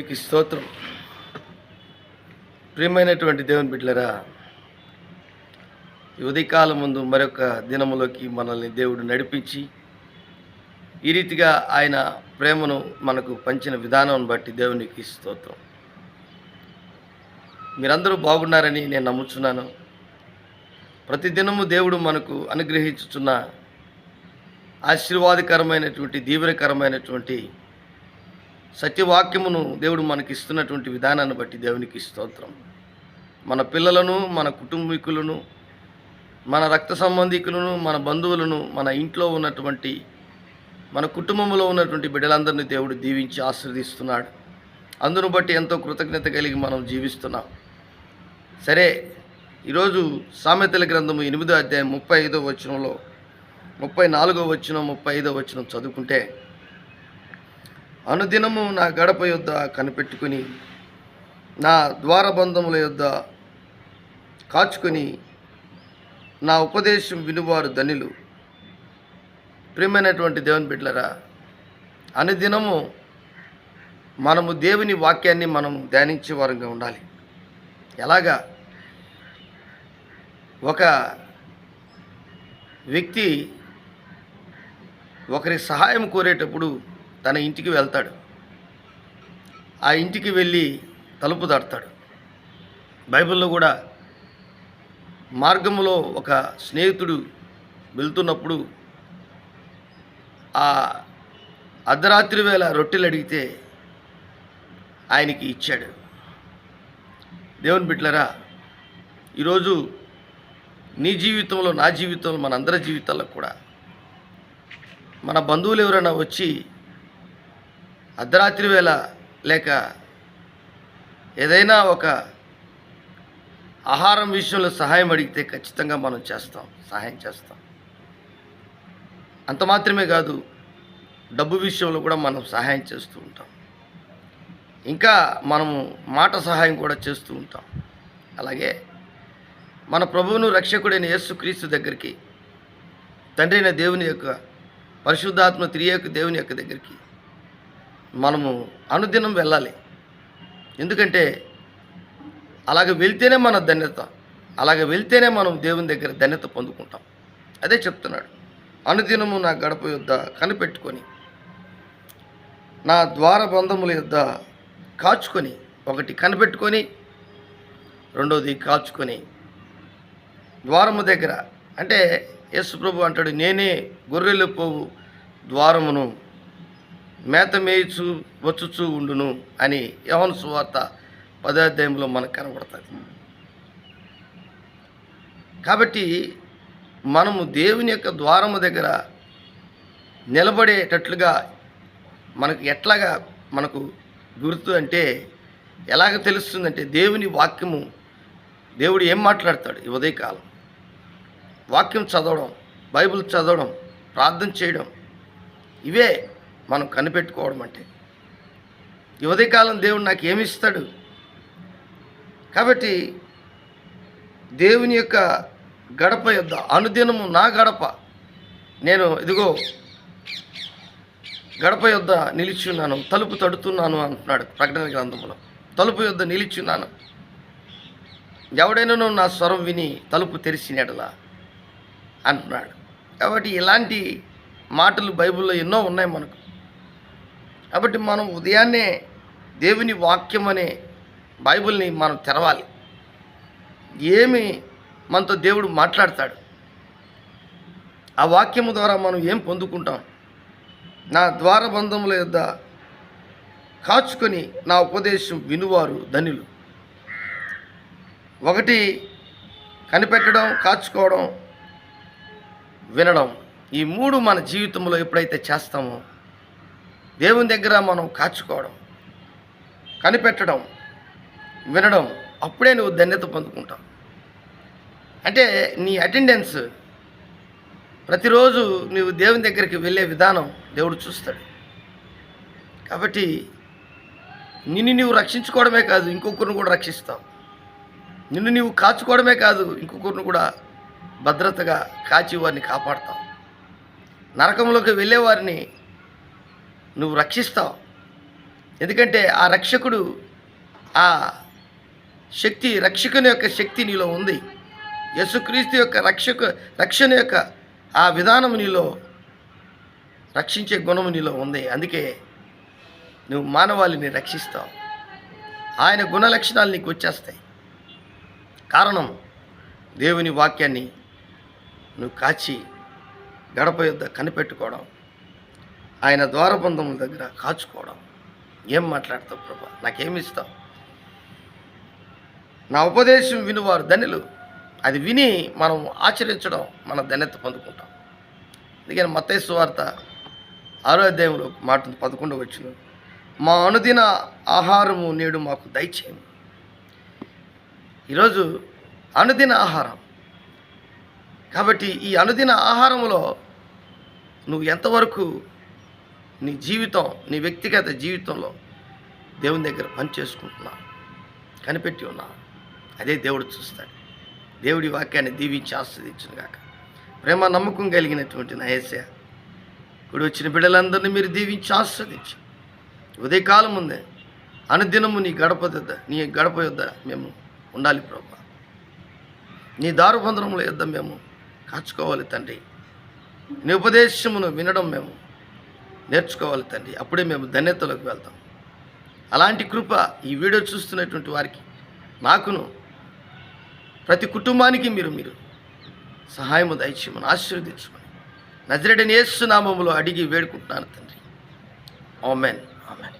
నీకు స్తోత్రం. ప్రియమైనటువంటి దేవుని బిడ్డలరా ఉదయకాలం ముందు మరొక దినములోకి మనల్ని దేవుడు నడిపించి ఈ రీతిగా ఆయన ప్రేమను మనకు పంచిన విధానం బట్టి దేవునికి స్తోత్రం. మీరందరూ బాగున్నారని నేను నమ్ముచున్నాను. ప్రతిదినము దేవుడు మనకు అనుగ్రహించుచున్న ఆశీర్వాదకరమైనటువంటి దీవెనకరమైనటువంటి సత్యవాక్యమును దేవుడు మనకి ఇస్తున్నటువంటి విధానాన్ని బట్టి దేవునికి స్తోత్రం. మన పిల్లలను మన కుటుంబీకులను మన రక్త సంబంధికులను మన బంధువులను మన ఇంట్లో ఉన్నటువంటి మన కుటుంబంలో ఉన్నటువంటి బిడ్డలందరినీ దేవుడు దీవించి ఆశీర్దిస్తున్నాడు అందును బట్టి ఎంతో కృతజ్ఞత కలిగి మనం జీవిస్తున్నాం. సరే ఈరోజు సామెతల గ్రంథము ఎనిమిదో అధ్యాయం ముప్పై ఐదో వచనంలో ముప్పై నాలుగో వచనం ముప్పై ఐదో వచనం చదువుకుంటే అనుదినము నా గడప యొద్ద కనిపెట్టుకుని నా ద్వారబంధముల యొద్ద కాచుకొని నా ఉపదేశం వినువారు ధనులు. ప్రియమైనటువంటి దేవుని బిడ్డలరా అనుదినము మనము దేవుని వాక్యాన్ని మనం ధ్యానించే వారంగా ఉండాలి. ఎలాగా? ఒక వ్యక్తి ఒకరి సహాయం కోరేటప్పుడు తన ఇంటికి వెళ్తాడు. ఆ ఇంటికి వెళ్ళి తలుపు దాడతాడు బైబిల్లో కూడా మార్గంలో ఒక స్నేహితుడు వెళ్తున్నప్పుడు ఆ అర్ధరాత్రి వేళ రొట్టెలు అడిగితే ఆయనకి ఇచ్చాడు. దేవుని బిడ్లరా ఈరోజు నీ జీవితంలో నా జీవితంలో మనందరి జీవితాల్లో కూడా మన బంధువులు ఎవరైనా వచ్చి అర్ధరాత్రి వేళ లేక ఏదైనా ఒక ఆహారం విషయంలో సహాయం అడిగితే ఖచ్చితంగా మనం చేస్తాం సహాయం చేస్తాం. అంత మాత్రమే కాదు డబ్బు విషయంలో కూడా మనం సహాయం చేస్తూ ఉంటాం. ఇంకా మనము మాట సహాయం కూడా చేస్తూ ఉంటాం. అలాగే మన ప్రభువును రక్షకుడైన యేసుక్రీస్తు దగ్గరికి తండ్రి అయిన దేవుని యొక్క పరిశుద్ధాత్మ త్రియేక దేవుని యొక్క దగ్గరికి మనము అనుదినం వెళ్ళాలి. ఎందుకంటే అలాగ వెళ్తేనే మన ధన్యత అలాగ వెళ్తేనే మనం దేవుని దగ్గర ధన్యత పొందుకుంటాం. అదే చెప్తున్నాడు. అనుదినము నా గడప యుద్ధ కనిపెట్టుకొని నా ద్వార బంధముల యొద్ద కాచుకొని ఒకటి కనిపెట్టుకొని రెండోది కాచుకొని ద్వారము దగ్గర అంటే యేసు ప్రభు అంటాడు నేనే గొర్రెలు పోవు ద్వారమును మేత మేయచు వచ్చుచూ ఉండును అని యవన సువార్త పదాధ్యాయంలో మనకు కనబడుతుంది. కాబట్టి మనము దేవుని యొక్క ద్వారము దగ్గర నిలబడేటట్లుగా మనకు ఎట్లాగా మనకు గుర్తు అంటే ఎలాగ తెలుస్తుందంటే దేవుని వాక్యము దేవుడు ఏం మాట్లాడతాడు ఈ ఉదయకాలం? వాక్యం చదవడం బైబిల్ చదవడం ప్రార్థన చేయడం ఇవే మనం కనిపెట్టుకోవడం అంటే. యువదయకాలం దేవుడు నాకు ఏమి ఇస్తాడు? కాబట్టి దేవుని యొక్క గడప యొద్ద అనుదినము నా గడప. నేను ఇదిగో గడప యొద్ద నిలిచున్నాను తలుపు తడుతున్నాను అంటున్నాడు ప్రకటన గ్రంథంలో తలుపు యొద్ద నిలిచున్నాను ఎవడైనానో నా స్వరం విని తలుపు తెరిచినడలా అంటున్నాడు. కాబట్టి ఇలాంటి మాటలు బైబిల్లో ఎన్నో ఉన్నాయి మనకు. కాబట్టి మనం ఉదయాన్నే దేవుని వాక్యం అనే బైబిల్ని మనం తెరవాలి. ఏమి మనతో దేవుడు మాట్లాడతాడు? ఆ వాక్యము ద్వారా మనం ఏం పొందుకుంటాం? నా ద్వారబంధముల యొద్ద కాచుకొని నా ఉపదేశం వినువారు ధనులు. ఒకటి కనిపెట్టడం కాచుకోవడం వినడం ఈ మూడు మన జీవితంలో ఎప్పుడైతే చేస్తామో దేవుని దగ్గర మనం కాచుకోవడం కనిపెట్టడం వినడం అప్పుడే నువ్వు ధన్యత పొందుకుంటావు. అంటే నీ అటెండెన్స్ ప్రతిరోజు నువ్వు దేవుని దగ్గరికి వెళ్ళే విధానం దేవుడు చూస్తాడు. కాబట్టి నిన్ను నీవు రక్షించుకోవడమే కాదు ఇంకొకరిని కూడా రక్షిస్తావు. నిన్ను నీవు కాచుకోవడమే కాదు ఇంకొకరిని కూడా భద్రతగా కాచి వారిని కాపాడతావు. నరకంలోకి వెళ్ళేవారిని నువ్వు రక్షిస్తావు. ఎందుకంటే ఆ రక్షకుడు ఆ శక్తి రక్షకుని యొక్క శక్తి నీలో ఉంది. యేసుక్రీస్తు యొక్క రక్షకు రక్షణ యొక్క ఆ విధానం నీలో రక్షించే గుణము నీలో ఉంది. అందుకే నువ్వు మానవాళిని రక్షిస్తావు. ఆయన గుణ లక్షణాలు నీకు వచ్చేస్తాయి. కారణం దేవుని వాక్యాన్ని నువ్వు కాచి గడప యొద్ద కనిపెట్టుకోవడం. ఆయన ద్వారబంధముల దగ్గర కాచుకోవడం. ఏం మాట్లాడతావు ప్రభా? నాకేమి ఇస్తావు? నా ఉపదేశం వినువారు ధనులు. అది విని మనం ఆచరించడం మన ధన్యత పొందుకుంటాం. అందుకని మత్తైసు వార్త ఆరో అధ్యాయంలో మాట పదకొండు వచ్చిన మా అనుదిన ఆహారము నేడు మాకు దయచేయము ఈరోజు అనుదిన ఆహారం. కాబట్టి ఈ అనుదిన ఆహారంలో నువ్వు ఎంతవరకు నీ జీవితం నీ వ్యక్తిగత జీవితంలో దేవుని దగ్గర పని చేసుకుంటున్నావు కనిపెట్టి ఉన్నా అదే దేవుడు చూస్తాడు. దేవుడి వాక్యాన్ని దీవించి ఆస్వాదించిన గాక. ప్రేమ నమ్మకం కలిగినటువంటి నా ఏసయ ఇప్పుడు వచ్చిన బిడ్డలందరినీ మీరు దీవించి ఆస్వాదించి. ఉదయకాలం ఉందే అనుదినము నీ గడప యొద్ద నీ గడప యొద్ద మేము ఉండాలి ప్రభా. నీ దారుబంధనముల యొద్ద మేము కాచుకోవాలి తండ్రి. నీ ఉపదేశమును వినడం మేము నేర్చుకోవాలి తండ్రి. అప్పుడే మేము ధన్యతలోకి వెళ్తాం. అలాంటి కృప ఈ వీడియో చూస్తున్నటువంటి వారికి నాకును ప్రతి కుటుంబానికి మీరు మీరు సహాయము దయచేయమని ఆశీర్వదించమని నజరడని యేసు అడిగి వేడుకుంటున్నాను తండ్రి. ఆమెన్. ఆమెన్.